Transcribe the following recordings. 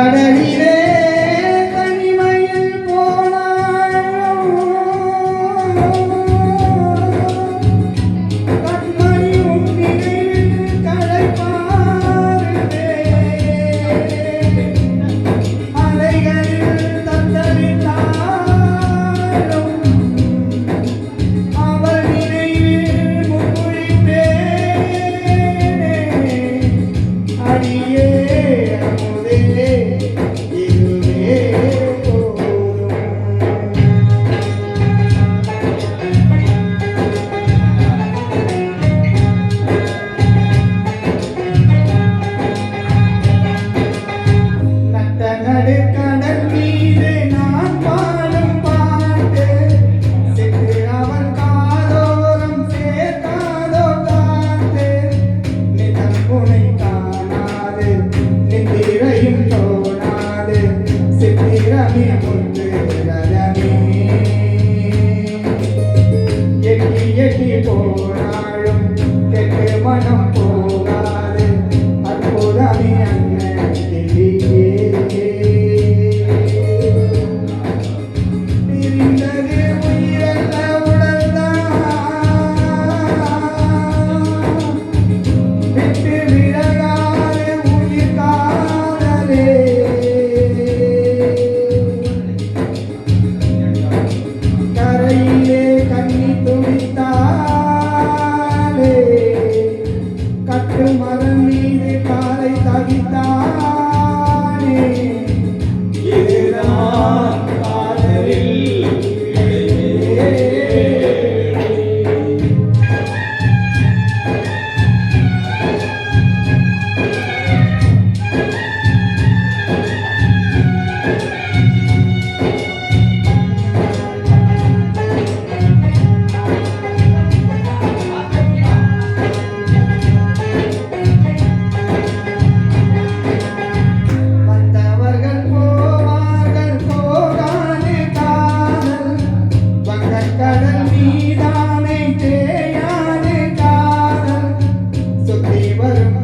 கடலிலே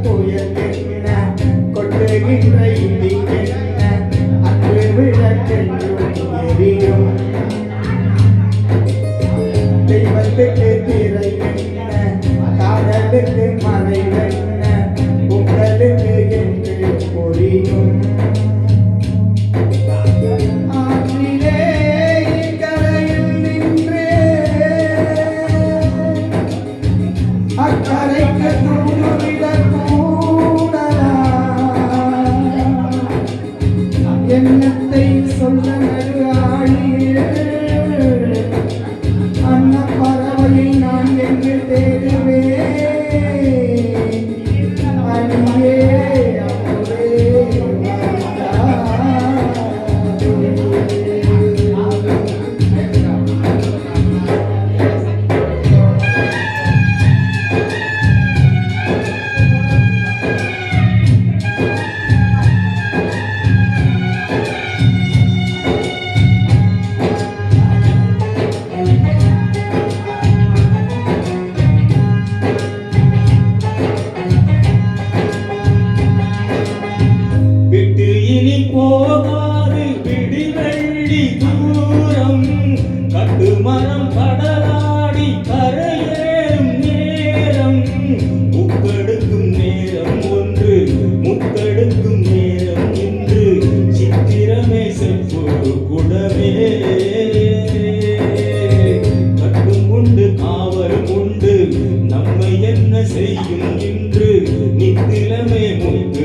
புயல் என்ன கொட்டுகின்ற இடி என்ன அன்று விளக்கென்றும் எரியும். தெய்வத்துக்கு திரை என்ன காதலுக்கு மறை என்ன உங்களுக்கு என்று போகாது விடிவெள்ளி தூரம். கட்டுமரம் கடலாடி கரையேறும் நேரம். முக்கெடுக்கும் நேரம் ஒன்று முத்தெடுக்கும் நேரம் இன்று. சித்திரமே செப்பு குடமே. கட்டும் உண்டு காவலும் உண்டு. நம்மை என்ன செய்யும் இன்று? நித்திலமே முத்து